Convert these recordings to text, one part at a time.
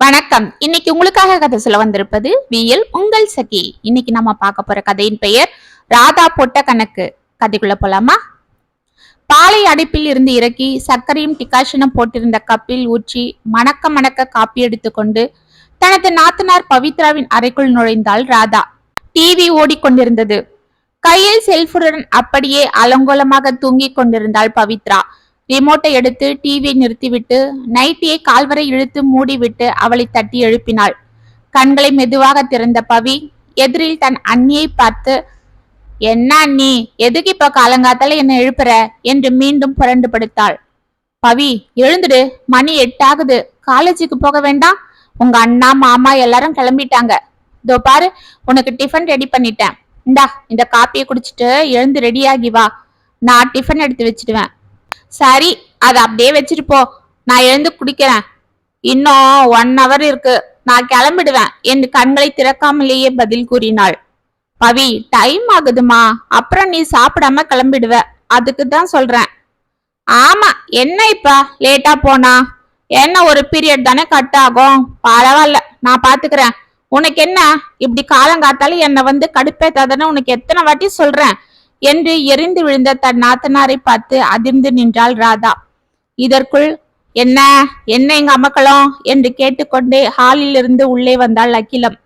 வணக்கம். இன்னைக்கு உங்களுக்காக கதை சொல்ல வந்திருப்பது வியல் உங்கள் சகி. இன்னைக்கு நம்ம பார்க்க போற கதையின் பெயர் ராதா போட்ட கணக்கு. கதைக்குள்ள போலாமா? பாலை அடுப்பில் இருந்து இறக்கி சர்க்கரையும் டிகாஷனும் போட்டிருந்த கப்பில் ஊற்றி மணக்க மணக்க காப்பி எடுத்துக்கொண்டு தனது நாத்தனார் பவித்ராவின் அறைக்குள் நுழைந்தாள் ராதா. டிவி ஓடிக்கொண்டிருந்தது கையில் செல்புடன் அப்படியே அலங்கோலமாக தூங்கிக் கொண்டிருந்தாள் பவித்ரா. ரிமோட்டை எடுத்து டிவியை நிறுத்திவிட்டு நைட்டியை கால்வரை இழுத்து மூடிவிட்டு அவளை தட்டி எழுப்பினாள். கண்களை மெதுவாக திறந்த பவி எதிரில் தன் அண்ணியை பார்த்து என்ன அண்ணி எதுக்கு இப்ப காலங்காத்தால என்ன எழுப்புற? என்று மீண்டும் புரண்டு படுத்தாள். பவி எழுந்துடு மணி எட்டாகுது. காலேஜுக்கு போக வேண்டாம். உங்க அண்ணா மாமா எல்லாரும் கிளம்பிட்டாங்க. இதோ பாரு உனக்கு டிஃபன் ரெடி பண்ணிட்டேன். இந்தா இந்த காப்பியை குடிச்சிட்டு எழுந்து ரெடியாகி வா. நான் டிஃபன் எடுத்து வச்சிடுவேன். சரி அதை அப்படியே வச்சுட்டு போ நான் எழுந்து குடிக்கிறேன். இன்னும் ஒன் ஹவர் இருக்கு. நான் கிளம்பிடுவேன். என்று கண்களை திறக்காமலேயே பதில் கூறினாள். பவி டைம் ஆகுதுமா? அப்புறம் நீ சாப்பிடாம கிளம்பிடுவ. அதுக்கு தான் சொல்றேன். ஆமா என்ன இப்ப? லேட்டா போனா? என்ன ஒரு பீரியட் தானே கட் ஆகும்? பரவாயில்ல நான் பாத்துக்கிறேன். உனக்கு என்ன? இப்படி காலங்காத்தாலும் என்னை வந்து கடுப்பேத்தாதானே உனக்கு எத்தனை வாட்டி சொல்றேன்? என்று எரிந்து விழுந்த தன் நாத்தனாரை பார்த்து அதிர்ந்து நின்றாள் ராதா. இதற்குள் என்ன? என்ன எங்க அமக்களம்? என்று கேட்டுக்கொண்டே ஹாலில் இருந்து உள்ளே வந்தாள் அகிலம்.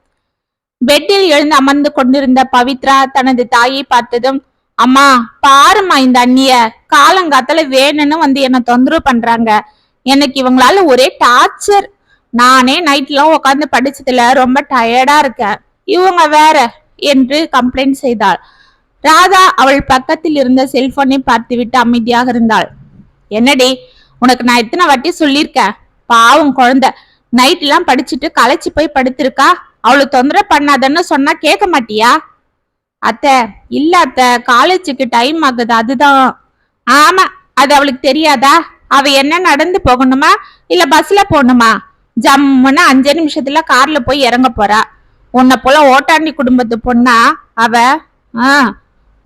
பெட்டில் எழுந்து அமர்ந்து கொண்டிருந்த பவித்ரா தனது தாயை பார்த்ததும் அம்மா பாரும்மா இந்த அண்ணிய. காலங்காத்தால வேணும்னு வந்து என்ன தொந்தரவு பண்றாங்க. எனக்கு இவங்களால ஒரே டார்ச்சர். நானே நைட்லாம் உட்காந்து படிச்சதுல ரொம்ப டயர்டா இருக்கேன். இவங்க வேற என்று கம்ப்ளைண்ட் செய்தாள். ராதா அவள் பக்கத்தில் இருந்த செல்போனை பார்த்துவிட்டு அமைதியாக இருந்தாள். என்னடி உனக்கு நான் எத்தனை வாட்டி சொல்லியிருக்கேன் பாவம் குழந்தை. நைட் எல்லாம் படிச்சுட்டு களைச்சு போய் படுத்திருக்கா? அவளை தொந்தரவு பண்ணாதன்னு சொன்னா கேட்க மாட்டியா? அத்தை இல்ல அத்தை. காலேஜுக்கு டைம் ஆகுது அதுதான். ஆமா அது அவளுக்கு தெரியாதா? அவ என்ன நடந்து போகணுமா? இல்ல பஸ்ல போகணுமா? ஜம்முன்னு அஞ்சு நிமிஷத்துல கார்ல போய் இறங்க போறா. உன்னை போல ஓட்டாண்டி குடும்பத்து பொண்ணா அவ ஆ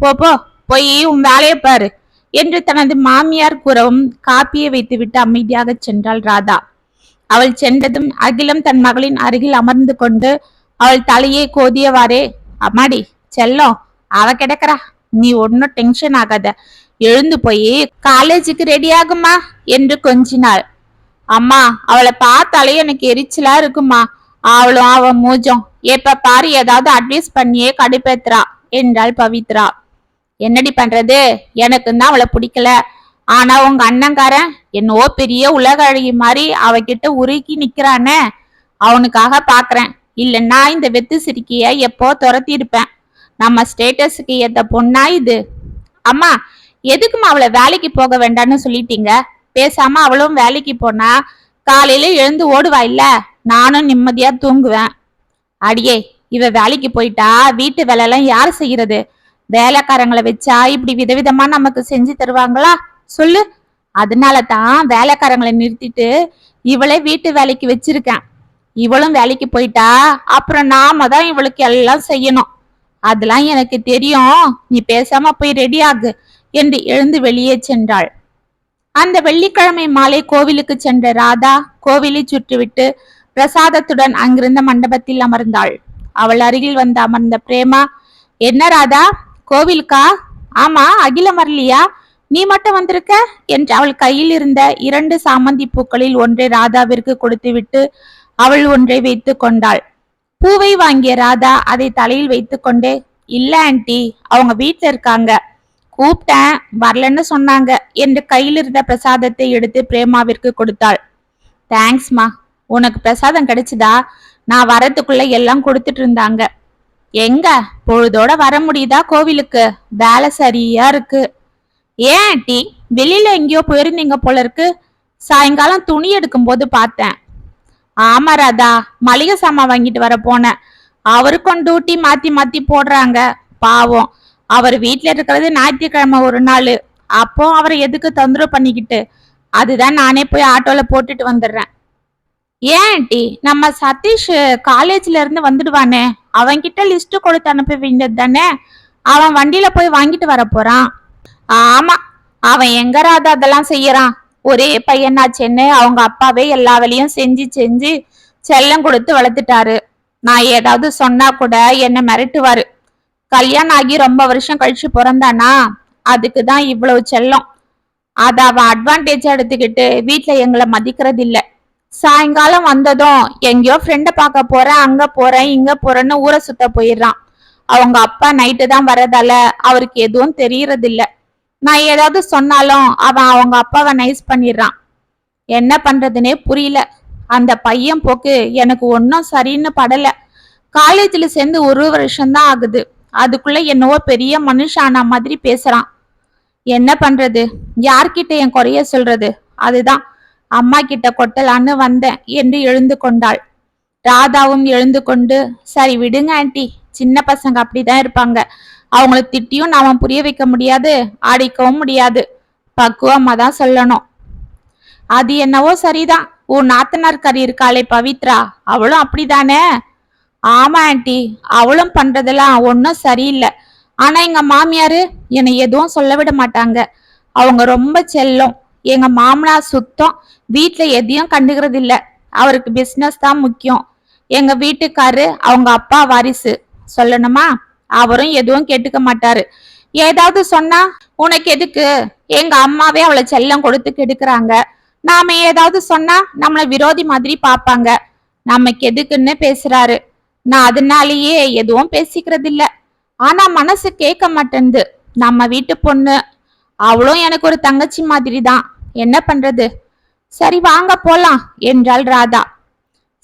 போ போ போய் உன் வேலையை பாரு என்று தனது மாமியார் கூறவும் காப்பியை வைத்துவிட்டு அமைதியாக சென்றாள் ராதா. அவள் சென்றதும் அகிலம் தன் மகளின் அருகில் அமர்ந்து கொண்டு அவள் தலையை கோதியவாறே அம்மாடி செல்லம் அவ கிடக்குறா. நீ ஒன்னும் டென்ஷன் ஆகாத. எழுந்து போய் காலேஜுக்கு ரெடி ஆகுமா? என்று கொஞ்சினாள். அம்மா அவளை பார்த்தாலே எனக்கு எரிச்சலா இருக்குமா? அவளும் அவன் மூஜம். எப்ப பாரு ஏதாவது அட்வைஸ் பண்ணியே கடுப்பேத்துறா என்றாள் பவித்ரா. என்னடி பண்றது? எனக்கு தான் அவளை பிடிக்கல. ஆனா உங்க அண்ணங்காரன் என்னவோ பெரிய உலக அழகி மாதிரி அவகிட்ட உருகி நிக்கிறானே. அவனுக்காக பாக்குறேன். இல்லைன்னா இந்த வெத்து சிரிக்கிய எப்போ துரத்தி இருப்பேன் நம்ம ஸ்டேட்டஸுக்கு ஏத்த பொண்ணா இது? அம்மா எதுக்குமா அவளை வேலைக்கு போக வேண்டாம்னு சொல்லிட்டீங்க? பேசாம அவளும் வேலைக்கு போனா காலையில எழுந்து ஓடுவா இல்ல? நானும் நிம்மதியா தூங்குவேன். அடியே இவ வேலைக்கு போயிட்டா வீட்டு வேலையெல்லாம் யார் செய்யறது? வேலைக்காரங்களை வச்சா இப்படி விதவிதமா நமக்கு செஞ்சு தருவாங்களா? சொல்லு. அதனால தான் வேலைக்காரங்களை நிறுத்திட்டு இவளை வீட்டு வேலைக்கு வச்சிருக்கேன். இவளும் வேலைக்கு போயிட்டா அப்புறம் நாம தான் இவளுக்கு எல்லாம் செய்யணும். அதெல்லாம் எனக்கு தெரியும். நீ பேசாம போய் ரெடி ஆகு என்று எழுந்து வெளியே சென்றாள். அந்த வெள்ளிக்கிழமை மாலை கோவிலுக்கு சென்ற ராதா கோவிலை சுற்றிவிட்டு பிரசாதத்துடன் அங்கிருந்த மண்டபத்தில் அமர்ந்தாள். அவள் அருகில் வந்து அமர்ந்த பிரேமா என்ன ராதா? கோவிலுக்கா? ஆமா அகிலம் வரலையா நீ மட்டும் வந்திருக்க? என்று அவள் கையில் இருந்த இரண்டு சாமந்தி பூக்களில் ஒன்றை ராதாவிற்கு கொடுத்துவிட்டு அவள் ஒன்றை வைத்து கொண்டாள். பூவை வாங்கிய ராதா அதை தலையில் வைத்து கொண்டே இல்ல ஆன்டி அவங்க வீட்டுல இருக்காங்க. கூப்பிட்டேன் வரலன்னு சொன்னாங்க என்று கையில் இருந்த பிரசாதத்தை எடுத்து பிரேமாவிற்கு கொடுத்தாள். தேங்க்ஸ்மா உனக்கு பிரசாதம் கிடைச்சதா? நான் வரத்துக்குள்ள எல்லாம் கொடுத்துட்டு இருந்தாங்க. எங்க? பொழுதோட வர முடியுதா கோவிலுக்கு? வேலை சரியா இருக்கு. ஏன் ஆண்டி? வெளியில எங்கேயோ போயிருந்தீங்க போல இருக்கு. சாயங்காலம் துணி எடுக்கும் போது பார்த்தேன். ஆமா ராதா. மளிகை சாமான் வாங்கிட்டு வர போனேன். அவருக்கும் டியூட்டி மாத்தி மாத்தி போடுறாங்க. பாவம். அவர் வீட்ல இருக்கிறது ஞாயிற்றுக்கிழமை ஒரு நாள். அப்போ அவரை எதுக்கு தொந்தரவு பண்ணிக்கிட்டு? அதுதான் நானே போய் ஆட்டோல போட்டுட்டு வந்துடுறேன். ஏன் ஆண்டி? நம்ம சதீஷ் காலேஜ்ல இருந்து வந்துடுவானே. அவன்கிட்ட லிஸ்ட் கொடுத்து அனுப்ப வேண்டியது தானே? அவன் வண்டியில போய் வாங்கிட்டு வர போறான். ஆமா. அவன் எங்க ராதா அதெல்லாம் செய்யறான்? ஒரே பையனாச்சேன்னு அவங்க அப்பாவே எல்லா வேலையும் செஞ்சு செஞ்சு செல்லம் கொடுத்து வளர்த்துட்டாரு. நான் ஏதாவது சொன்னா கூட என்ன மிரட்டுவாரு. கல்யாணம் ஆகி ரொம்ப வருஷம் கழிச்சு பிறந்தானா? அதுக்கு தான் இவ்வளவு செல்லம். அதை அவன் அட்வான்டேஜ் எடுத்துக்கிட்டு வீட்டில் எங்களை மதிக்கிறது இல்லை சாயங்காலம் வந்ததும் எங்கேயோ ஃப்ரெண்டை பார்க்க போறேன் அங்க போறேன் இங்க போறேன்னு ஊரை சுத்த போயிடுறான். அவங்க அப்பா நைட்டு தான் வரதால அவருக்கு எதுவும் தெரியறதில்ல. நான் ஏதாவது சொன்னாலும் அவன் அவங்க அப்பாவை நைஸ் பண்ணிடுறான். என்ன பண்றதுனே புரியல. அந்த பையன் போக்கு எனக்கு ஒன்றும் சரின்னு படல. காலேஜில் சேர்ந்து ஒரு வருஷம்தான் ஆகுது. அதுக்குள்ள என்னவோ பெரிய மனுஷானா மாதிரி பேசுறான். என்ன பண்றது? யார்கிட்ட என் குறைய சொல்றது? அதுதான். அம்மா கிட்ட கொட்டலான்னு வந்தேன் என்று எழுந்து கொண்டாள். ராதாவும் எழுந்து கொண்டு சரி விடுங்க ஆண்டி. சின்ன பசங்க அப்படிதான் இருப்பாங்க. அவங்கள திட்டியும் நாம புரிய வைக்க முடியாது அடிக்கவும் முடியாது. பக்குவமா தான் சொல்லணும். அது என்னவோ சரிதான். உன் நாத்தனார் கறி இருக்காளே பவித்ரா. அவளும் அப்படிதானே? ஆமா ஆண்டி. அவளும் பண்றதெல்லாம் ஒன்றும் சரியில்லை. ஆனா எங்க மாமியாரு என்னை எதுவும் சொல்ல விட மாட்டாங்க. அவங்க ரொம்ப செல்லம். எங்க மாமனார் சுத்தம் வீட்டுல எதையும் கண்டுக்கிறது இல்ல அவருக்கு பிசினஸ் தான் முக்கியம். எங்க வீட்டுக்காரு அவங்க அப்பா வாரிசு. சொல்லணுமா? அவரும் எதுவும் கேட்டுக்க மாட்டாரு. ஏதாவது சொன்னா உனக்கு எதுக்கு? எங்க அம்மாவே அவளை செல்லம் கொடுத்து கெடுக்கிறாங்க. நாம ஏதாவது சொன்னா நம்மளை விரோதி மாதிரி பாப்பாங்க. நமக்கு எதுக்குன்னு பேசுறாரு. நான் அதனாலேயே எதுவும் பேசிக்கிறது இல்ல ஆனா மனசு கேட்க மாட்டேன்து. நம்ம வீட்டு பொண்ணு. அவளும் எனக்கு ஒரு தங்கச்சி மாதிரி தான் என்ன பண்றது? சரி வாங்க போலாம் என்றாள் ராதா.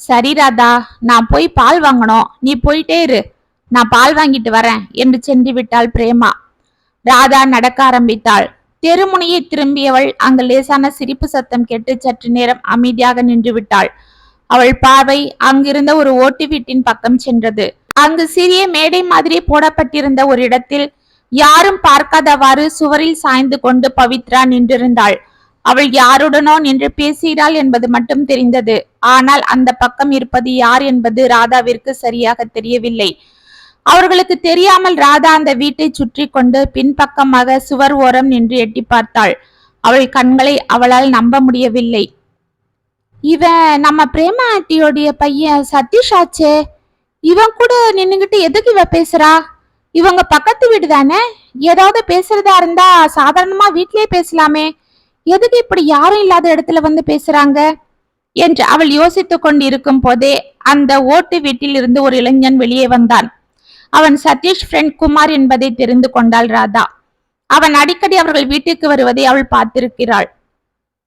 சரி ராதா நான் போய் பால் வாங்கணும். நீ போயிட்டே இரு. நான் பால் வாங்கிட்டு வரேன் என்று சென்று விட்டாள் பிரேமா. ராதா நடக்க ஆரம்பித்தாள். தெருமுனையை திரும்பியவள் அங்கு லேசான சிரிப்பு சத்தம் கேட்டு சற்று நேரம் அமைதியாக நின்று விட்டாள். அவள் பார்வை அங்கிருந்த ஒரு ஓட்டு வீட்டின் பக்கம் சென்றது. அங்கு சிறிய மேடை மாதிரி போடப்பட்டிருந்த ஒரு இடத்தில் யாரும் பார்க்காதவாறு சுவரில் சாய்ந்து கொண்டு பவித்ரா நின்றிருந்தாள். அவள் யாருடனோ நின்று பேசுகிறாள் என்பது மட்டும் தெரிந்தது. ஆனால் அந்த பக்கம் இருப்பது யார் என்பது ராதாவிற்கு சரியாக தெரியவில்லை. அவர்களுக்கு தெரியாமல் ராதா அந்த வீட்டை சுற்றி கொண்டு பின்பக்கமாக சுவர் ஓரம் நின்று எட்டி பார்த்தாள். அவள் கண்களை அவளால் நம்ப முடியவில்லை. இவன் நம்ம பிரேமா ஆட்டியோடைய பையன் சதீஷ் ஆச்சே? இவன் கூட நின்னுகிட்டு எதுக்கு இவ பேசுறா? இவங்க பக்கத்து வீடு தானே? ஏதாவது பேசுறதா இருந்தா சாதாரணமா வீட்லயே பேசலாமே. எதுக்கு இப்படி யாரும் இல்லாத இடத்துல வந்து பேசுறாங்க? என்று அவள் யோசித்து கொண்டிருக்கும் போதே அந்த ஓட்டு வீட்டில் இருந்து ஒரு இளைஞன் வெளியே வந்தான். அவன் சதீஷ் ஃப்ரெண்ட் குமார் என்பதை தெரிந்து கொண்டாள் ராதா. அவன் அடிக்கடி அவர்கள் வீட்டுக்கு வருவதை அவள் பார்த்திருக்கிறாள்.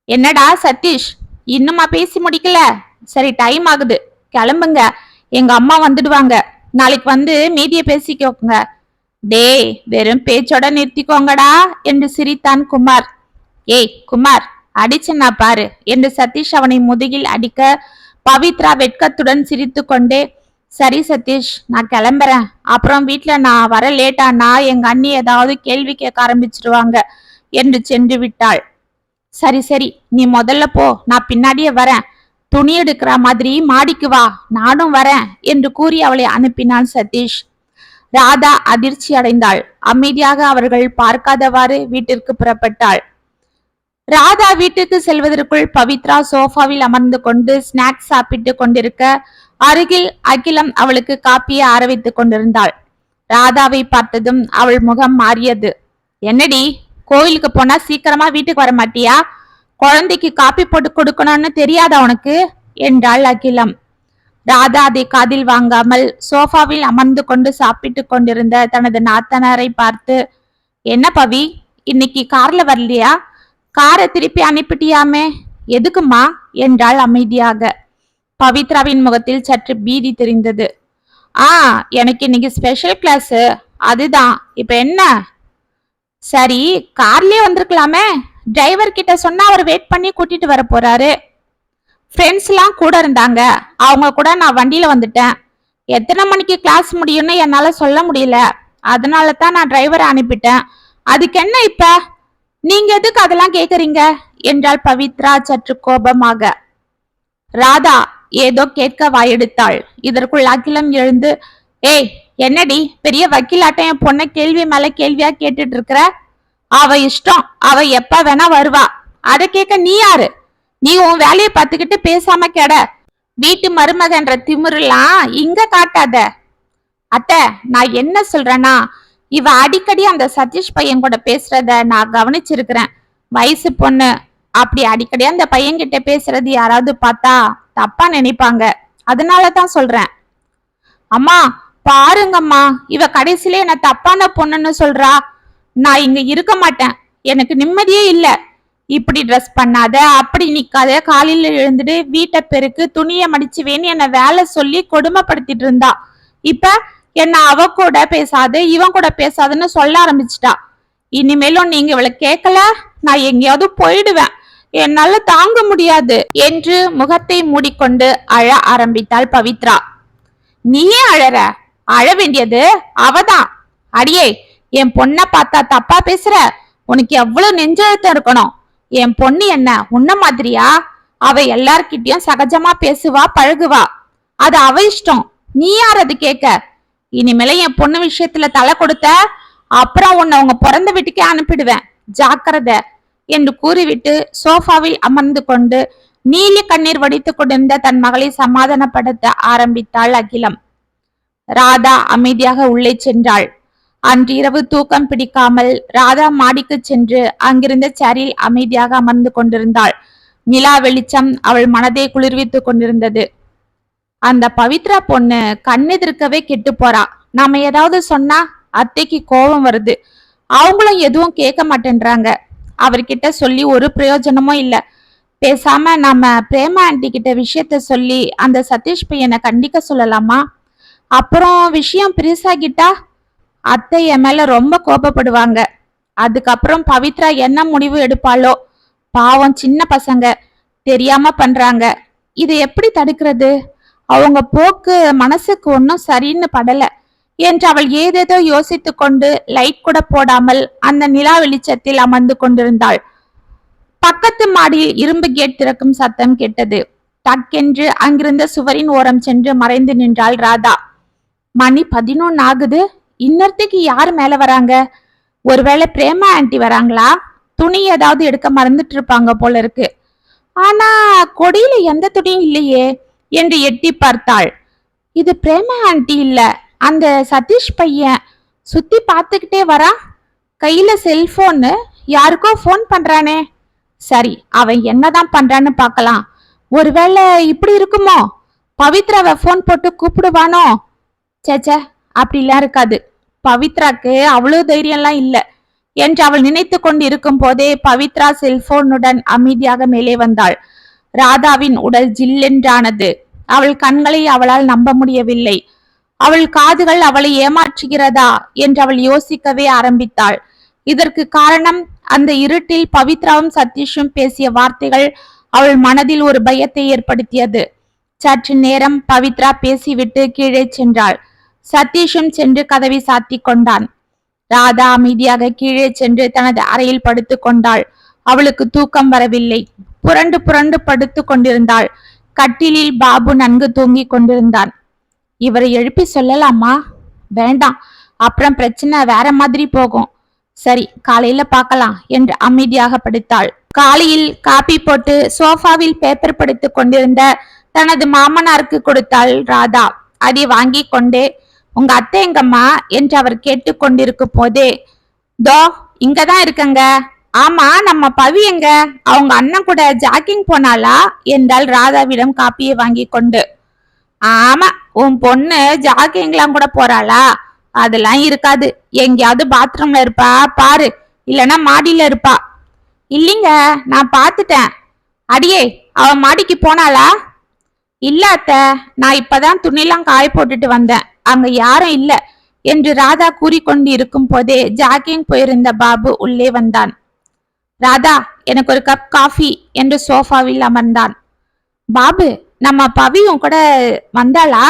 என்னடா சதீஷ் இன்னுமா பேசி முடிக்கல? சரி டைம் ஆகுது. கிளம்புங்க. எங்க அம்மா வந்துடுவாங்க. நாளைக்கு வந்து மீதிய பேசிக்கோங்க. டேய் வெறும் பேச்சோட நிறுத்திக்கோங்கடா என்று சிரித்தான் குமார். ஏய் குமார் அடிச்சனா பாரு என்று சதீஷ் அவனை முதுகில் அடிக்க பவித்ரா வெட்கத்துடன் சிரித்து கொண்டே சரி சதீஷ் நான் கிளம்புறேன். அப்புறம் வீட்டுல நான் வர லேட்டானா எங்க அண்ணி ஏதாவது கேள்வி கேட்க ஆரம்பிச்சிருவாங்க என்று சென்று விட்டாள். சரி சரி நீ முதல்ல போ நான் பின்னாடியே வரேன். துணி எடுக்கிற மாதிரி மாடிக்கு வா நானும் வரேன் என்று கூறி அவளை அனுப்பினான் சதீஷ். ராதா அதிர்ச்சி அடைந்தாள். அமைதியாக அவர்கள் பார்க்காதவாறு வீட்டிற்கு புறப்பட்டாள். ராதா வீட்டுக்கு செல்வதற்குள் பவித்ரா சோஃபாவில் அமர்ந்து கொண்டு ஸ்நாக்ஸ் சாப்பிட்டு கொண்டிருக்க அருகில் அகிலம் அவளுக்கு காப்பியை ஆரவித்துக் கொண்டிருந்தாள். ராதாவை பார்த்ததும் அவள் முகம் மாறியது. என்னடி கோயிலுக்கு போனா சீக்கிரமா வீட்டுக்கு வர மாட்டியா? குழந்தைக்கு காப்பி போட்டு கொடுக்கணும்னு தெரியாதா உனக்கு? என்றாள் அகிலம். ராதா அதை காதில் வாங்காமல் சோஃபாவில் அமர்ந்து கொண்டு சாப்பிட்டு கொண்டிருந்த தனது நாத்தனாரை பார்த்து என்ன பவி இன்னைக்கு கார்ல வரலையா? காரை திருப்பி அனுப்பிட்டியாமே? எதுக்குமா என்றாள் அமைதியாக. பவித்ராவின் முகத்தில் சற்று பீதி தெரிந்தது. ஆ எனக்கு இன்னைக்கு ஸ்பெஷல் கிளாஸ் அதுதான். இப்ப என்ன? சரி கார்லயே வந்திருக்கலாமே. டிரைவர் கிட்ட சொன்னா அவர் வெயிட் பண்ணி கூட்டிட்டு வர போறாரு. ஃப்ரெண்ட்ஸ்லாம் கூட இருந்தாங்க. அவங்க கூட நான் வண்டியில வந்துட்டேன். எத்தனை மணிக்கு கிளாஸ் முடியும்னு என்னால சொல்ல முடியல. அதனால தான் நான் டிரைவரை அனுப்பிட்டேன். அதுக்கு என்ன இப்போ? நீங்க எதுக்கு அதெல்லாம் கேக்குறீங்க? என்றாள் பவித்ரா சற்று கோபமாக. ராதா ஏதோ கேட்க வாயெடுத்தாள். இதற்குள் அகிலம் எழுந்து ஏய் என்னடி? பெரிய வக்கீலாட்டம் என் பொண்ணை கேள்வி மேல கேள்வியா கேட்டுட்டு இருக்கிற? அவ இஷ்டம். அவ எப்ப வேணா வருவா. அத கேட்க நீ யாரு? நீ உன் வேலையை பார்த்துக்கிட்டு பேசாம கெட. வீட்டு மருமகன்ற திமுருலாம் இங்க காட்டாத. அத்தை நான் என்ன சொல்றேன்னா இவ அடிக்கடி அந்த சதீஷ் பையன் கூட பேசுறத நான் கவனிச்சிருக்கிறேன். வயசு பொண்ணு. அப்படி அடிக்கடி அந்த பையன் கிட்ட பேசுறது யாராவது பார்த்தா தப்பா நினைப்பாங்க. அதனால தான் சொல்றேன். அம்மா பாருங்கம்மா இவ கடைசியில என்ன தப்பான பொண்ணுன்னு சொல்றா? நான் இங்க இருக்க மாட்டேன். எனக்கு நிம்மதியே இல்ல. இப்படி ட்ரெஸ் பண்ணாத அப்படி நிக்காத காலையில எழுந்துட்டு வீட்டை பெருக்கு துணியை மடிச்சுவேன்னு என்ன வேலை சொல்லி கொடுமைப்படுத்திட்டு இருந்தா. இப்ப என்ன அவ கூட பேசாது இவன் கூட பேசாதுன்னு சொல்ல ஆரம்பிச்சிட்டா. இனிமேலும் நீங்க இவளை கேட்கல நான் எங்கேயாவது போயிடுவேன். என்னால தாங்க முடியாது என்று முகத்தை மூடிக்கொண்டு அழ ஆரம்பித்தாள் பவித்ரா. நீயே அழற? அழ வேண்டியது அவதான். அடியே என் பொண்ண பார்த்தா தப்பா பேசுற? உனக்கு எவ்வளவு நெஞ்செழுத்தம் இருக்கணும்? என் பொண்ணு என்ன உன்ன மாதிரியா? அவ எல்லார்கிட்டயும் சகஜமா பேசுவா பழகுவா. அது அவ இஷ்டம். நீ யார் அது கேட்க? இனிமேல என் பொண்ணு விஷயத்துல தலை கொடுத்த அப்புறம் உன்னை உங்க பிறந்த வீட்டுக்கே அனுப்பிடுவேன். ஜாக்கிரதை. என்று கூறிவிட்டு சோஃபாவில் அமர்ந்து கொண்டு நீலி கண்ணீர் வடித்து கொண்டிருந்த தன் மகளை சமாதானப்படுத்த ஆரம்பித்தாள் அகிலம். ராதா அமைதியாக உள்ளே சென்றாள். அன்றிரவு தூக்கம் பிடிக்காமல் ராதா மாடிக்கு சென்று அங்கிருந்த சரியில் அமைதியாக அமர்ந்து கொண்டிருந்தாள். நிலா வெளிச்சம் அவள் மனதை குளிர்வித்துக் கொண்டிருந்தது. அந்த பவித்ரா பொண்ணு கண்ணெதிர்க்கவே கெட்டு போறா. நாம ஏதாவது சொன்னா அத்தைக்கு கோபம் வருது. அவங்களும் எதுவும் கேட்க மாட்டேன்றாங்க. அவர்கிட்ட சொல்லி ஒரு பிரயோஜனமும் இல்ல. பேசாம நாம பிரேமா ஆண்டி கிட்ட விஷயத்த சொல்லி அந்த சதீஷ் பையனை கண்டிக்க சொல்லலாமா? அப்புறம் விஷயம் பெருசாகிட்டா அத்தை என் மேல ரொம்ப கோபப்படுவாங்க. அதுக்கப்புறம் பவித்ரா என்ன முடிவு எடுப்பாளோ? பாவம் சின்ன பசங்க. தெரியாம பண்றாங்க. இதை எப்படி தடுக்கிறது? அவங்க போக்கு மனசுக்கு ஒன்றும் சரின்னு படல என்று அவள் ஏதேதோ யோசித்து கொண்டு லைட் கூட போடாமல் அந்த நிலா வெளிச்சத்தில் அமர்ந்து கொண்டிருந்தாள். பக்கத்து மாடியில் இரும்பு கேட் திறக்கும் சத்தம் கேட்டது. டக்கென்று அங்கிருந்த சுவரின் ஓரம் சென்று மறைந்து நின்றாள் ராதா. மணி பதினொன்னு ஆகுது. இன்னொருத்திக்கு யார் மேல வராங்க? ஒருவேளை பிரேமா ஆண்டி வராங்களா? துணி ஏதாவது எடுக்க மறந்துட்டு இருப்பாங்க போல இருக்கு. ஆனா கொடியில எந்த துணியும் இல்லையே. என்று எட்டி பார்த்தாள். இது பிரேமா ஆன்ட்டி இல்ல. அந்த சதீஷ் பையன் சுத்தி பார்த்துக்கிட்டே வரா? கையில செல்போனு யாருக்கோ ஃபோன் பண்றானே. சரி அவன் என்னதான் பண்றான்னு பார்க்கலாம். ஒருவேளை இப்படி இருக்குமோ? பவித்ராவை ஃபோன் போட்டு கூப்பிடுவானோ? சேச்சே அப்படிலாம் இருக்காது. பவித்ராக்கு அவ்வளோ தைரியம்லாம் இல்லை. என்று அவள் நினைத்து கொண்டு இருக்கும் போதே பவித்ரா செல்போனுடன் அமைதியாக மேலே வந்தாள். ராதாவின் உடல் ஜில்லென்றானது. அவள் கண்களை அவளால் நம்ப முடியவில்லை. அவள் காதுகள் அவளை ஏமாற்றுகிறதா என்று அவள் யோசிக்கவே ஆரம்பித்தாள். இதற்கு காரணம் அந்த இருட்டில் பவித்ராவும் சதீஷும் பேசிய வார்த்தைகள் அவள் மனதில் ஒரு பயத்தை ஏற்படுத்தியது. சற்று நேரம் பவித்ரா பேசிவிட்டு கீழே சென்றாள். சதீஷும் சென்று கதவை சாத்தி கொண்டான். ராதா அமைதியாக கீழே சென்று தனது அறையில் படுத்துக் கொண்டாள். அவளுக்கு தூக்கம் வரவில்லை. புரண்டு புரண்டு படுத்துக் கொண்டிருந்தாள். கட்டிலில் பாபு நன்கு தூங்கிக் கொண்டிருந்தான். இவரை எழுப்பி சொல்லலாமா? வேண்டாம். அப்புறம் பிரச்சனை வேற மாதிரி போகும். சரி காலையில பார்க்கலாம் என்று அமைதியாக படுத்தாள். காலையில் காப்பி போட்டு சோஃபாவில் பேப்பர் படித்து கொண்டிருந்த தனது மாமனாருக்கு கொடுத்தாள் ராதா. அதை வாங்கி கொண்டே உங்க அத்தை எங்கம்மா? என்று அவர் கேட்டுக்கொண்டிருக்கும் போதே தோ இங்கதான் இருக்கங்க. ஆமா நம்ம பவி எங்க? அவங்க அண்ணன் கூட ஜாக்கிங் போனாளா? என்றால் ராதாவிடம் காப்பியை வாங்கி கொண்டு. ஆமா உன் பொண்ணு ஜாக்கிங்லாம் கூட போறாளா? அதெல்லாம் இருக்காது. எங்கேயாவது பாத்ரூம்ல இருப்பா? பாரு. இல்லனா மாடியில இருப்பா. இல்லைங்க நான் பார்த்துட்டேன். அடியே அவ மாடிக்கு போனாளா? இல்ல அத்த நான் இப்பதான் துணிலாம் காய போட்டுட்டு வந்தேன். அங்க யாரும் இல்ல என்று ராதா கூறிக்கொண்டு இருக்கும் போதே ஜாக்கிங் போயிருந்த பாபு உள்ளே வந்தான். ராதா எனக்கு ஒரு கப் காஃபி என்று சோஃபாவில் அமர்ந்தான். பாபு நம்ம பவியும் கூட வந்தாளா?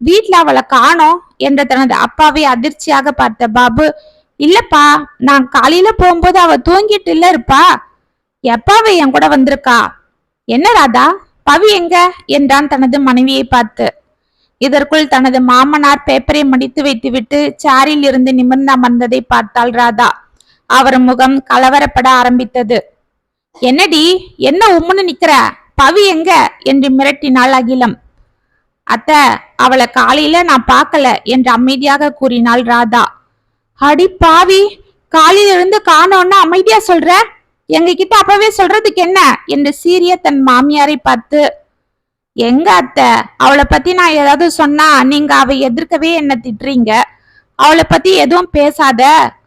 வீட்டில் அவளை காணோம் என்ற தனது அப்பாவை அதிர்ச்சியாக பார்த்த பாபு இல்லப்பா நான் காலையில போகும்போது அவ தூங்கிட்டு இல்ல இருப்பா. எப்பாவை என் கூட வந்திருக்கா? என்ன ராதா பவி எங்க? என்றான் தனது மனைவியை பார்த்து. இதற்குள் தனது மாமனார் பேப்பரை மடித்து வைத்துவிட்டு சேரில் இருந்து நிமிர்ந்து அமர்ந்ததை பார்த்தாள் ராதா. அவர் முகம் கலவரப்பட ஆரம்பித்தது. என்னடி என்ன உம்முன்னு நிக்கிற? பவி எங்க? என்று மிரட்டினாள் அகிலம். அத்த அவளை காலையில நான் பார்க்கல என்று அமைதியாக கூறினாள் ராதா. அடி பாவி காலையில இருந்து காணோன்னு அமைதியா சொல்ற? எங்க கிட்ட அப்பவே சொல்றதுக்கு என்ன? என்று சீரிய தன் மாமியாரை பார்த்து எங்க அத்தை அவளை பத்தி நான் ஏதாவது சொன்னா நீங்க அவ எதிர்க்கவே என்ன திட்டுறீங்க? அவளை பத்தி எதுவும் பேசாத.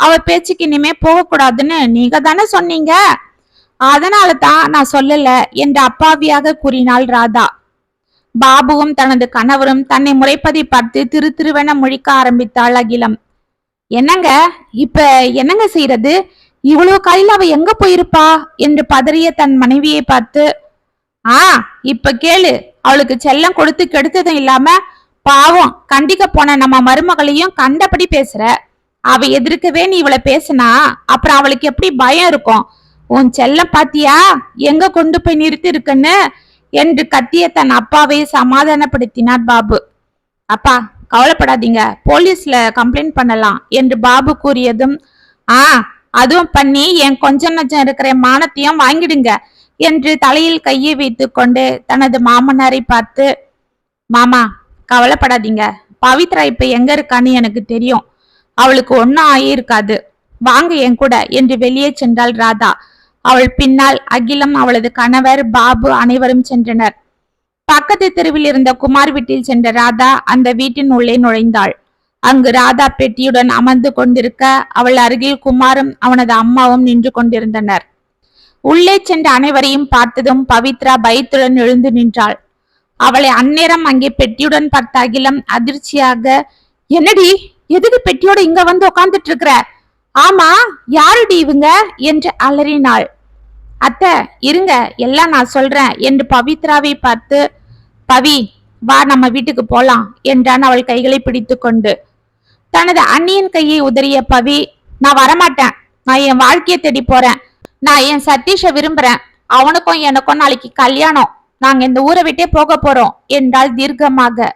அவ பேச்சுக்கு இனிமே போக கூடாதுன்னு நீங்க தானே சொன்னீங்க? அதனால தான் நான் சொல்லல என்று அப்பாவியாக கூறினாள் ராதா. பாபுவும் தனது கணவரும் தன்னை முறைப்பதை பார்த்து திரு திருவென முழிக்க ஆரம்பித்தாள் அகிலம். என்னங்க? இப்ப என்னங்க செய்யறது இவ்வளவு காலையில் அவ எங்க போயிருப்பா? என்று பதறிய தன் மனைவியை பார்த்து ஆ இப்ப கேளு. அவளுக்கு செல்லம் கொடுத்து கெடுத்ததும் இல்லாம பாவம் கண்டிக்க போன நம்ம மருமகளையும் கண்டபடி பேசுற. அவ எதிர்க்கவே நீ இவளை பேசுனா அப்புறம் அவளுக்கு எப்படி பயம் இருக்கும்? உன் செல்லம் பாத்தியா? எங்க கொண்டு போய் நிறுத்தி இருக்குன்னு? என்று கத்திய தன் அப்பாவை சமாதானப்படுத்தினார் பாபு. அப்பா கவலைப்படாதீங்க போலீஸ்ல கம்ப்ளைண்ட் பண்ணலாம் என்று பாபு கூறியதும் ஆ அதுவும் பண்ணி என் கொஞ்சம் நஞ்சம் இருக்கிற மானத்தையும் வாங்கிடுங்க என்று தலையில் கையை வைத்து கொண்டு தனது மாமனாரை பார்த்து மாமா கவலைப்படாதீங்க. பவித்ரா இப்ப எங்க இருக்கான்னு எனக்கு தெரியும். அவளுக்கு ஒன்னும் ஆகியிருக்காது வாங்க என் கூட என்று வெளியே சென்றாள் ராதா. அவள் பின்னால் அகிலம் அவளது கணவர் பாபு அனைவரும் சென்றனர். பக்கத்து தெருவில் இருந்த குமார் வீட்டில் சென்ற ராதா அந்த வீட்டின் உள்ளே நுழைந்தாள். அங்கு ராதா பெட்டியுடன் அமர்ந்து கொண்டிருக்க அவள் அருகில் குமாரும் அவனது அம்மாவும் நின்று கொண்டிருந்தனர். உள்ளே சென்ற அனைவரையும் பார்த்ததும் பவித்ரா பயத்துடன் எழுந்து நின்றாள். அவளை அந்நேரம் அங்கே பெட்டியுடன் பார்த்த அகிலம் அதிர்ச்சியாக என்னடி எதுக்கு பெட்டியோட இங்க வந்து உக்காந்துட்டு இருக்கிற ஆமா யாருடி இவங்க? என்று அலறினாள். அத்தை இருங்க எல்லாம் நான் சொல்றேன் என்று பவித்ராவை பார்த்து பவி வா நம்ம வீட்டுக்கு போலாம் என்றான் அவள் கைகளை பிடித்து கொண்டு தனது அண்ணியின் கையை உதறிய பவி நான் வரமாட்டேன். நான் என் வாழ்க்கையை தேடி போறேன். நான் என் சதீஷை விரும்புறேன். அவனுக்கும் எனக்கும் நாளைக்கு கல்யாணம். நாங்க இந்த ஊரை விட்டே போக போறோம் என்றாள் தீர்க்கமாக.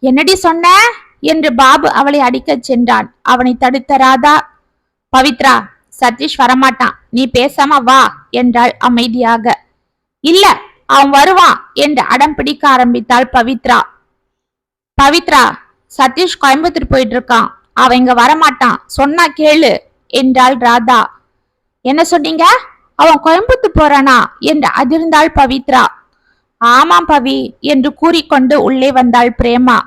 என்னடி சொன்ன? என்று பாபு அவளை அடிக்கச் சென்றான். அவனை தடுத்த ராதா பவித்ரா சதீஷ் வரமாட்டான். நீ பேசாம வா என்றாள் அமைதியாக. இல்ல அவன் வருவான் என்று அடம் பிடிக்க ஆரம்பித்தாள் பவித்ரா. பவித்ரா சதீஷ் கோயம்புத்தூர் போயிட்டு இருக்கான் அவன் இங்க வரமாட்டான். சொன்னா கேளு என்றாள் ராதா. என்ன சொன்னீங்க? அவன் கோயம்புத்தூர் போறானா? என்று அதிர்ந்தாள் பவித்ரா. ஆமாம் பவி என்று கூறிக்கொண்டு உள்ளே வந்தாள் பிரேமா.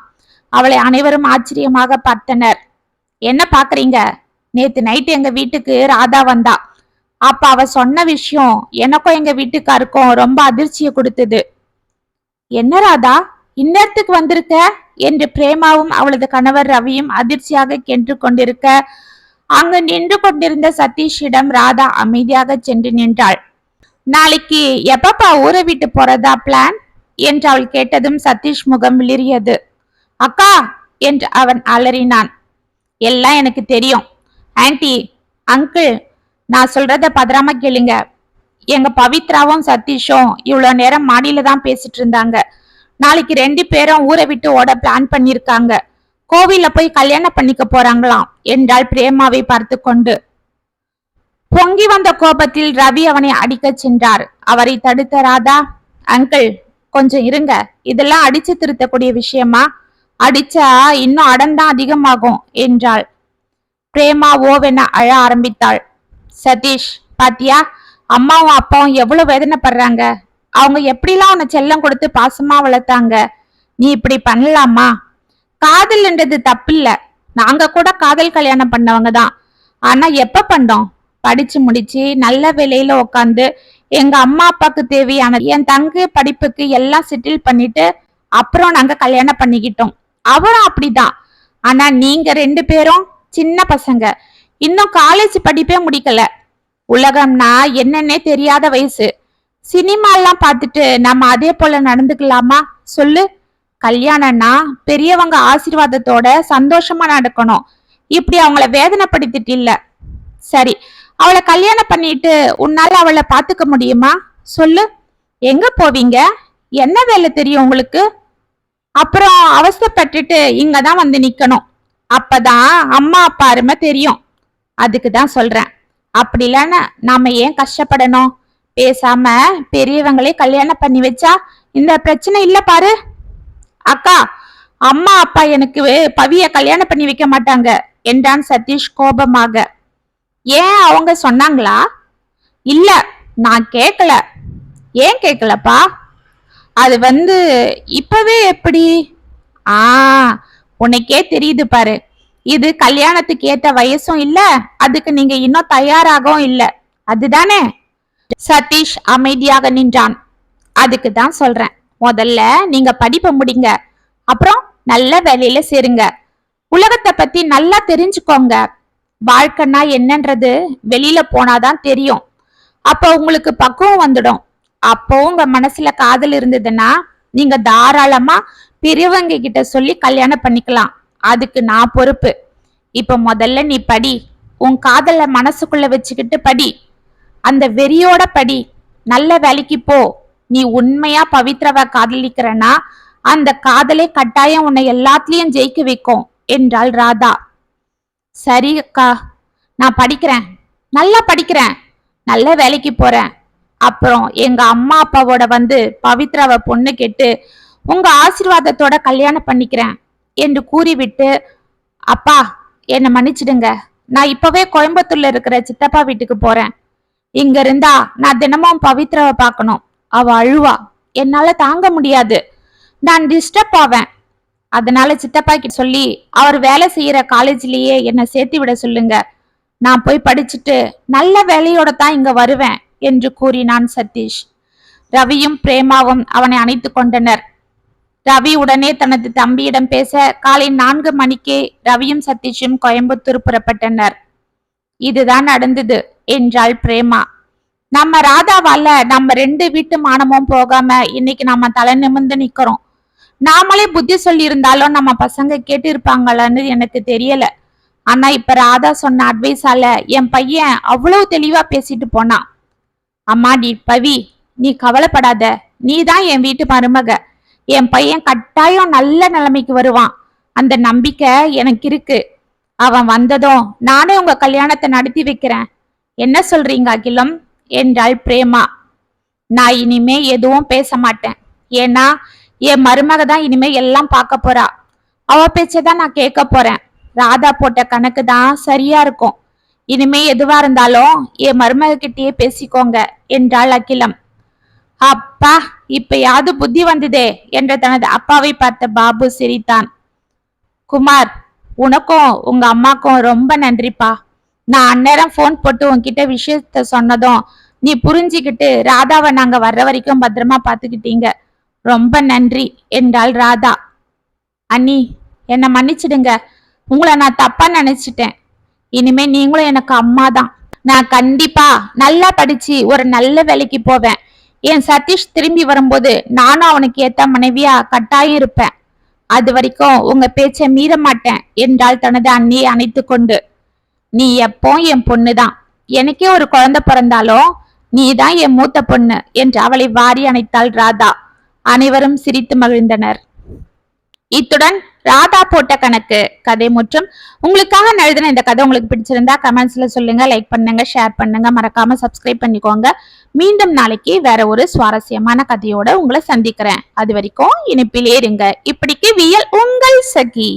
அவளை அனைவரும் ஆச்சரியமாக பார்த்தனர். என்ன பாக்குறீங்க நேத்து நைட் எங்க வீட்டுக்கு ராதா வந்தா. அப்ப அவ சொன்ன விஷயம் எனக்கும் எங்க வீட்டுக்காருக்கும் ரொம்ப அதிர்ச்சியை கொடுத்தது. என்ன ராதா இந்நேரத்துக்கு வந்திருக்க? என்று பிரேமாவும் அவளது கணவர் ரவியும் அதிர்ச்சியாக கென்று கொண்டிருக்க அங்கு நின்று கொண்டிருந்த சதீஷிடம் ராதா அமைதியாக சென்று நின்றாள். நாளைக்கு எப்பப்பா ஊரை விட்டு போறதா பிளான் என்று அவள் கேட்டதும் சதீஷ் முகம் விளிரியது அக்கா! என்று அவன் அலறினான். எல்லாம் எனக்கு தெரியும். ஆன்டி அங்கிள் நான் சொல்றத பதறாம கேளுங்க. எங்க பவித்ராவும் சதீஷும் இவ்வளோ நேரம் மாடியில தான் பேசிட்டு இருந்தாங்க. நாளைக்கு ரெண்டு பேரும் ஊரை விட்டு ஓட பிளான் பண்ணிருக்காங்க கோவில போய் கல்யாணம் பண்ணிக்க போறாங்களாம் என்றாள் பிரேமாவை பார்த்து கொண்டு பொங்கி வந்த கோபத்தில் ரவி அவனை அடிக்கச் சென்றார். அவரை தடுத்த ராதா அங்கிள் கொஞ்சம் இருங்க. இதெல்லாம் அடிச்சு திருத்தக்கூடிய விஷயமா? அடிச்சா இன்னும் அடந்தான் அதிகமாகும் என்றாள். பிரேமா ஓவென அழ ஆரம்பித்தாள். சதீஷ் பாத்தியா? அம்மாவும் அப்பாவும் எவ்வளவு வேதனைப்படுறாங்க? அவங்க எப்படிலாம் உன்னை செல்லம் கொடுத்து பாசமா வளர்த்தாங்க? நீ இப்படி பண்ணலாமா? காதல்ன்றது தப்பில்ல. நாங்க கூட காதல் கல்யாணம் பண்ணவங்க தான். ஆனா எப்ப பண்ணோம்? படிச்சு முடிச்சு நல்ல வேலையில உக்காந்து எங்க அம்மா அப்பாக்கு தேவையான என் தங்கு படிப்புக்கு எல்லாம் செட்டில் பண்ணிட்டு அப்புறம் நாங்க கல்யாணம் பண்ணிக்கிட்டோம். அவரும் அப்படிதான். ஆனா நீங்க ரெண்டு பேரும் சின்ன பசங்க. இன்னும் காலேஜ் படிப்பே முடிக்கல. உலகம்னா என்னன்னே தெரியாத வயசு. சினிமா எல்லாம் பார்த்துட்டு நம்ம அதே போல நடந்துக்கலாமா? சொல்லு. கல்யாணம்னா பெரியவங்க ஆசீர்வாதத்தோட சந்தோஷமா நடக்கணும். இப்படி அவங்கள வேதனைப்படுத்திட்டு இல்ல. சரி அவளை கல்யாணம் பண்ணிட்டு உன்னால அவளை பாத்துக்க முடியுமா? சொல்லு. எங்க போவீங்க? என்ன வேலை தெரியும் உங்களுக்கு? அப்புறம் அவஸ்தைப்பட்டுட்டு இங்க தான் வந்து நிக்கணும். அப்பதான் அம்மா அப்பா அருமை தெரியும். அதுக்கு தான் சொல்றேன். அப்படி இல்லைன்னா நாம ஏன் கஷ்டப்படணும்? பேசாம பெரியவங்களே கல்யாணம் பண்ணி வச்சா இந்த பிரச்சனை இல்ல பாரு. அக்கா அம்மா அப்பா எனக்கு பவிய கல்யாணம் பண்ணி வைக்க மாட்டாங்க. என்றான் சதீஷ் கோபமாக. ஏன் அவங்க சொன்னாங்களா? இல்ல நான் கேட்கல ஏன் கேட்கலப்பா அது வந்து இப்பவே எப்படி? ஆ உனக்கே தெரியுது பாரு. இது கல்யாணத்துக்கு ஏத்த வயசும் இல்ல அதுக்கு நீங்க இன்னும் தயாராகவும் இல்ல. அதுதானே? சதீஷ் அமைதியாக நின்றான். அதுக்கு தான் சொல்றேன். முதல்ல நீங்க படிப்பை முடிங்க. அப்புறம் நல்ல வேலையில சேருங்க. உலகத்தை பத்தி நல்லா தெரிஞ்சுக்கோங்க. வாழ்க்கைன்னா என்னன்றது வெளியில போனாதான் தெரியும். அப்போ உங்களுக்கு பக்குவம் வந்துடும். அப்போ உங்க மனசுல காதல் இருந்ததுன்னா நீங்க தாராளமா பெரியவங்க கிட்ட சொல்லி கல்யாணம் பண்ணிக்கலாம். அதுக்கு நான் பொறுப்பு. இப்ப முதல்ல நீ படி. உன் காதல மனசுக்குள்ள வச்சுக்கிட்டு படி. அந்த வெறியோட படி. நல்ல வேலைக்கு போ. நீ உண்மையா பவித்ரவ காதலிக்கிறனா அந்த காதலே கட்டாயம் உன்னை எல்லாத்துலயும் ஜெயிக்க வைக்கும் என்றாள் ராதா. சரி அக்கா நான் படிக்கிறேன். நல்லா படிக்கிறேன். நல்ல வேலைக்கு போறேன். அப்புறம் எங்க அம்மா அப்பாவோட வந்து பவித்ராவை பொண்ணு கேட்டு உங்க ஆசீர்வாதத்தோட கல்யாணம் பண்ணிக்கிறேன் என்று கூறிவிட்டு அப்பா என்னை மன்னிச்சிடுங்க. நான் இப்பவே கோயம்புத்தூர்ல இருக்கிற சித்தப்பா வீட்டுக்கு போறேன். இங்க இருந்தா நான் தினமும் பவித்ராவை பார்க்கணும். அவ அழுவா. என்னால தாங்க முடியாது. நான் டிஸ்டர்ப் ஆவேன். அதனால சித்தப்பா கிட்ட சொல்லி அவர் வேலை செய்யற காலேஜ்லயே என்னை சேர்த்து விட சொல்லுங்க. நான் போய் படிச்சுட்டு நல்ல வேலையோட தான் இங்க வருவேன் என்று கூறினான் சதீஷ். ரவியும் பிரேமாவும் அவனை அணைத்து கொண்டனர். ரவி உடனே தனது தம்பியிடம் பேச காலை நான்கு மணிக்கே ரவியும் சதீஷும் கோயம்புத்தூர் புறப்பட்டனர். இதுதான் நடந்தது என்றாள் பிரேமா. நம்ம ராதாவால நம்ம ரெண்டு வீட்டு மானமும் போகாம இன்னைக்கு நம்ம தலை நிமிர்ந்து நிக்கிறோம். நாமளே புத்தி சொல்லி இருந்தாலும் நம்ம பசங்க கேட்டு இருப்பாங்களான்னு எனக்கு தெரியல. ஆனா இப்ப ராதா சொன்ன அட்வைஸால என் பையன் அவ்வளவு தெளிவா பேசிட்டு போனான் அம்மாடி பவி நீ கவலைப்படாத. நீ தான் என் வீட்டு மருமக. என் பையன் கட்டாயம் நல்ல நிலைமைக்கு வருவான். அந்த நம்பிக்கை எனக்கு இருக்கு. அவன் வந்ததும் நானே உங்க கல்யாணத்தை நடத்தி வைக்கிறேன். என்ன சொல்றீங்க அகிலம்? என்றாள் பிரேமா. நான் இனிமே எதுவும் பேச மாட்டேன். ஏன்னா என் மருமக தான் இனிமே எல்லாம் பார்க்க போறா. அவ பேச்சதான் நான் கேட்க போறேன். ராதா போட்ட கணக்கு தான் சரியா இருக்கும். இனிமே எதுவா இருந்தாலும் என் மருமக பேசிக்கோங்க என்றாள் அகிலம். அப்பா இப்பயாவது புத்தி வந்ததே என்ற தனது அப்பாவை பார்த்த பாபு சிரித்தான். குமார் உனக்கும் உங்க அம்மாக்கும் ரொம்ப நன்றிப்பா. நான் அந்நேரம் ஃபோன் போட்டு உன்கிட்ட விஷயத்த சொன்னதும் நீ புரிஞ்சுக்கிட்டு ராதாவை நாங்க வர்ற வரைக்கும் பத்திரமா பாத்துக்கிட்டீங்க ரொம்ப நன்றி என்றாள் ராதா. அண்ணி என்னை மன்னிச்சிடுங்க. உங்களை நான் தப்பா நினைச்சிட்டேன். இனிமே நீங்களும் எனக்கு அம்மா தான் நான் கண்டிப்பா நல்லா படிச்சு ஒரு நல்ல வேலைக்கு போவேன். என் சதீஷ் திரும்பி வரும்போது நானும் அவனுக்கு ஏத்த மனைவியா கட்டாயம் இருப்பேன். அது வரைக்கும் உங்க பேச்சை மீற மாட்டேன் என்றால் தனது அண்ணியை அணைத்து கொண்டு. நீ எப்போ என் பொண்ணுதான். எனக்கே ஒரு குழந்தை பிறந்தாலும் நீ தான் என் மூத்த பொண்ணு என்று அவளை வாரி அணைத்தாள் ராதா. அனைவரும் சிரித்து மகிழ்ந்தனர். இத்துடன் ராதா போட்ட கணக்கு கதை மற்றும் உங்களுக்காக நான் எழுதின இந்த கதை உங்களுக்கு பிடிச்சிருந்தா கமெண்ட்ஸ்ல சொல்லுங்க லைக் பண்ணுங்க ஷேர் பண்ணுங்க. மறக்காம சப்ஸ்கிரைப் பண்ணிக்கோங்க. மீண்டும் நாளைக்கு வேற ஒரு சுவாரஸ்யமான கதையோட உங்களை சந்திக்கிறேன். அது வரைக்கும் இனிப்பிலே இருங்க இப்படிக்கு வியல் உங்கள் சகி.